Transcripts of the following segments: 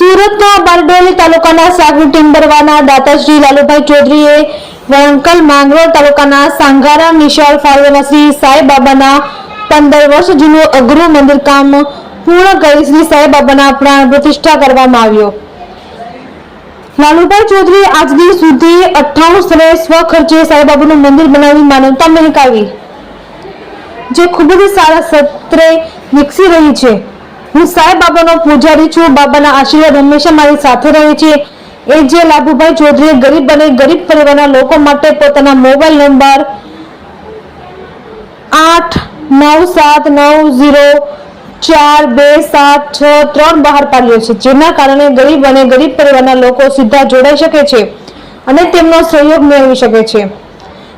સુરતના બારડોલી તાલુકાના સાગર ટિમ્બરવાના દાતાશ્રી લાલુભાઈ ચૌધરીએ વણકલ માંગરોળ તાલુકાના સાંગારા નિશાળ ફાળવેલા શ્રી સાંઈબાબાના પંદર વર્ષ જૂનું અઘરું મંદિર કામ પૂર્ણ કરી શ્રી સાંઈબાબાના પ્રાણ પ્રતિષ્ઠા કરવામાં આવ્યો. લાલુભાઈ ચૌધરી આજ સુધી અઠ્ઠાણું સ્થળે સ્વખર્ચે સાંઈબાબાનું મંદિર બનાવી માનવતા મહેકાવી. જે ખૂબ જ સારા સત્રે વિકસી રહી છે. હું સાંઈ બાબાનો પૂજારી છું, બાબાના આશીર્વાદ હંમેશા મારી સાથે રહે છે. એ જે લાભુભાઈ ચૌધરીએ ગરીબ અને ગરીબ પરિવારના લોકો માટે પોતાના મોબાઈલ નંબર આઠ, નવ, સાત, નવ, ઝીરો, ચાર, બે, સાત, છ, ત્રણ બહાર પાડ્યો છે, જેના કારણે ગરીબ અને ગરીબ પરિવારના લોકો સીધા જોડાઈ શકે છે અને તેમનો સહયોગ મેળવી શકે છે.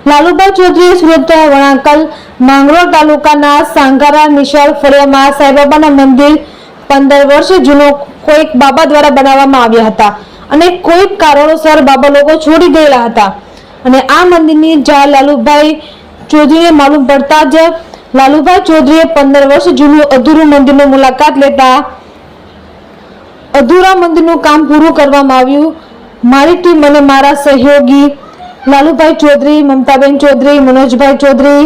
લાલુભાઈ ચૌધરીએ સુરતના વણાંકલ, માંગરોળ તાલુકાના સાંગારા, નિશાળ, ફળિયામાં સાંઈબાબાના મંદિર પંદર વર્ષ જૂનો કોઈક બાબા દ્વારા બનાવવામાં આવ્યા હતા અને કોઈક કારણોસર બાબા લોકો છોડી ગયેલા હતા. અને આ મંદિરની જા લાલુભાઈ ચૌધરીને માલુમ પડતા જ લાલુભાઈ ચૌધરીએ પંદર વર્ષ જૂનું અધૂરું મંદિરની મુલાકાત લેતા અધૂરા મંદિરનું કામ પૂરું કરવામાં આવ્યું. મારી ટીમ અને મારા સહયોગી લાલુભાઈ ચૌધરી, મમતાબેન ચૌધરી, મનોજભાઈ ચૌધરી,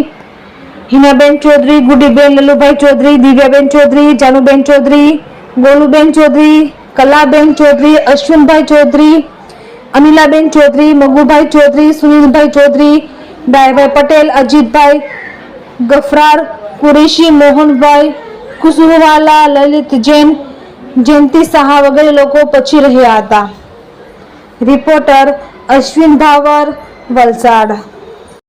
હિનાબેન ચૌધરી, ગુડીબેન, લલુભાઈ ચૌધરી, દિવ્યાબેન ચૌધરી, જાનુબેન ચૌધરી, ગોલુબેન ચૌધરી, કલાબેન ચૌધરી, અશ્વિનભાઈ ચૌધરી, અનિલાબેન ચૌધરી, મગુભાઈ ચૌધરી, સુનિલભાઈ ચૌધરી, ડાયભાઈ પટેલ, અજીતભાઈ ગફરાર કુરેશી, મોહનભાઈ, કુસુમવાલા, લલિત જૈન, જયંતિ સાહા વગેરે લોકો પછી રહ્યા હતા. રિપોર્ટર અશ્વિન ધાવર વલસાડ.